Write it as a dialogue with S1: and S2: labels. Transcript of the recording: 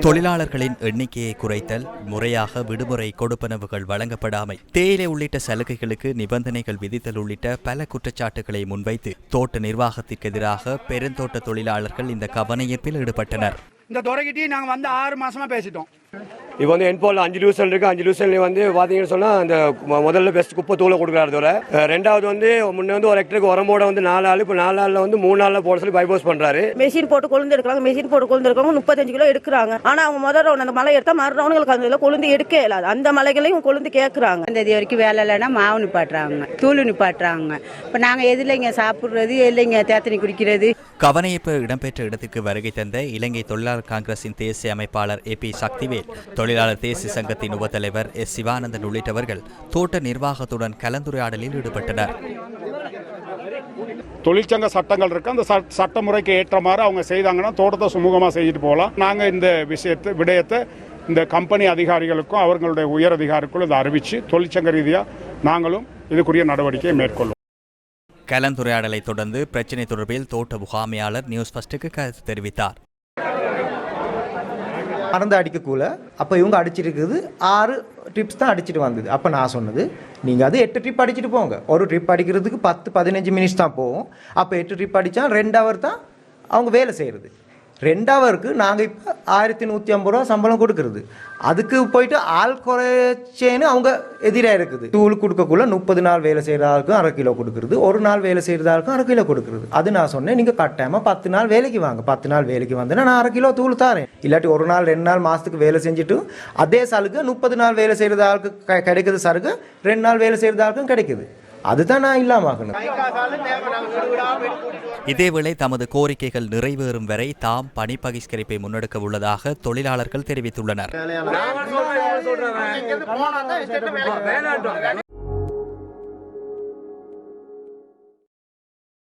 S1: தொழிலாளர்களின் எண்ணிக்கையை குறைத்தல் முறையாக விடுமுறை கொடுப்பனவுகள் வழங்கப்படாமை தேயிலை உள்ளிட்ட சலுகைகளுக்கு நிபந்தனைகள் விதித்தல் உள்ளிட்ட பல குற்றச்சாட்டுகளை முன்வைத்து தோட்ட நிர்வாகத்திற்கு எதிராக பெருந்தோட்ட தொழிலாளர்கள் இந்த கவனஈர்ப்பில் ஈடுபட்டனர்.
S2: இந்த துறைக்கிட்டையும் நாங்கள் வந்து ஆறு மாசமா பேசிட்டோம்.
S3: இப்போ வந்து என்போல் அஞ்சு டிவிஷன் இருக்கு. அஞ்சு டிவிஷன்லேயும் வந்து பார்த்தீங்கன்னு சொன்னால் அந்த முதல்ல பெஸ்ட் குப்பை தூளை கொடுக்குறாரு ரெண்டாவது வந்து முன்னே வந்து ஒரு ஹெக்டருக்கு உரமோட வந்து நாலு ஆள் இப்போ நாலு ஆளில் வந்து மூணு நாளில் போட சொல்லி பைபோஸ் பண்ணுறாரு
S4: மெஷின் போட்டு கொழுந்து எடுக்கிறாங்க மெஷின் போட்டு கொழுந்து எடுக்கிறவங்க முப்பத்தஞ்சு கிலோ எடுக்கிறாங்க. ஆனா அவங்க முதல் round அந்த மலை எடுத்தா மறு ரவுண்டுகளுக்கு அந்த கொழுந்து எடுக்க இயலாது அந்த மலைகளையும் கொழுந்து கேட்குறாங்க
S5: அந்த தேதி வரைக்கும் வேலை இல்லைன்னா மாவு நிப்பாட்டுறாங்க. தூள் நிப்பாட்டுறாங்க. இப்போ நாங்கள் எதுலைங்க சாப்பிட்றது இல்லைங்க தேத்தனி குடிக்கிறது?
S1: கவனஈர்ப்பு இடம்பெற்ற இடத்திற்கு வருகை தந்த இலங்கை தொழிலாளர் காங்கிரசின் தேசிய அமைப்பாளர் ஏ பி சக்திவேல். தொழிலாளர் தேசிய சங்கத்தின் உபத்தலைவர் எஸ். சிவானந்தன் உள்ளிட்டவர்கள் தோட்ட நிர்வாகத்துடன் கலந்துரையாடலில் ஈடுபட்டனர்.
S6: தொழிற்சங்க சட்டங்கள் இருக்கு. அந்த சட்- சட்ட முறைக்கு ஏற்ற மாதிரி அவங்க செய்தாங்கன்னா தோட்டத்தை சுமூகமாக செஞ்சுட்டு போகலாம். நாங்கள் இந்த விஷயத்தை விடயத்தை இந்த கம்பெனி அதிகாரிகளுக்கும் அவர்களுடைய உயர் அதிகாரிகளுக்கும் இதை அறிவித்து தொழிற்சங்க ரீதியாக நாங்களும் இதுக்குரிய நடவடிக்கையை மேற்கொள்ளும்
S1: கலந்துரையாடலை தொடர்ந்து பிரச்சினை தொடர்பில் தோட்ட முகாமையாளர் நியூஸ் ஃபர்ஸ்டுக்கு கருத்து தெரிவித்தார்.
S7: மருந்து அடிக்கக்கூல. அப்போ இவங்க அடிச்சிருக்குது ஆறு ட்ரிப்ஸ் தான் அடிச்சிட்டு வந்தது. அப்போ நான் சொன்னது நீங்கள் அது எட்டு ட்ரிப் அடிச்சுட்டு போங்க. ஒரு ட்ரிப் அடிக்கிறதுக்கு பத்து பதினஞ்சு மினிட்ஸ் தான் போகும். அப்போ எட்டு ட்ரிப் அடித்தா ரெண்டு ஹவர் தான் அவங்க வேலை செய்கிறது ரெண்டாவதுக்கு நாங்கள் இப்போ ஆயிரத்தி நூற்றி ஐம்பது ரூபா சம்பளம் கொடுக்குறது. அதுக்கு போயிட்டு ஆள் குறைச்சேன்னு அவங்க எதிராக இருக்குது. டூல் கொடுக்கக்குள்ள முப்பது நாள் வேலை செய்கிற ஆளுக்கும் அரை கிலோ கொடுக்குறது. ஒரு நாள் வேலை செய்கிற ஆளுக்கும் அரை கிலோ கொடுக்குறது. அது நான் சொன்னேன் நீங்கள் கட்டாயமாக பத்து நாள் வேலைக்கு வாங்க. பத்து நாள் வேலைக்கு வந்தேன்னா நான் அரை கிலோ தூள் தரேன். இல்லாட்டி ஒரு நாள் ரெண்டு நாள் மாதத்துக்கு வேலை செஞ்சுட்டு அதே சலுகை முப்பது நாள் வேலை செய்கிற ஆளுக்கு க- கிடைக்குது சருகு ரெண்டு நாள் வேலை செய்கிற ஆளுக்கும் கிடைக்குது. அதுதான் நான் இல்லாம ஆகணும்
S1: இதேவேளை தமது கோரிக்கைகள் நிறைவேறும் வரை தாம் பணி பகிஷ்கரிப்பை முன்னெடுக்க உள்ளதாக தொழிலாளர்கள் தெரிவித்துள்ளனர்.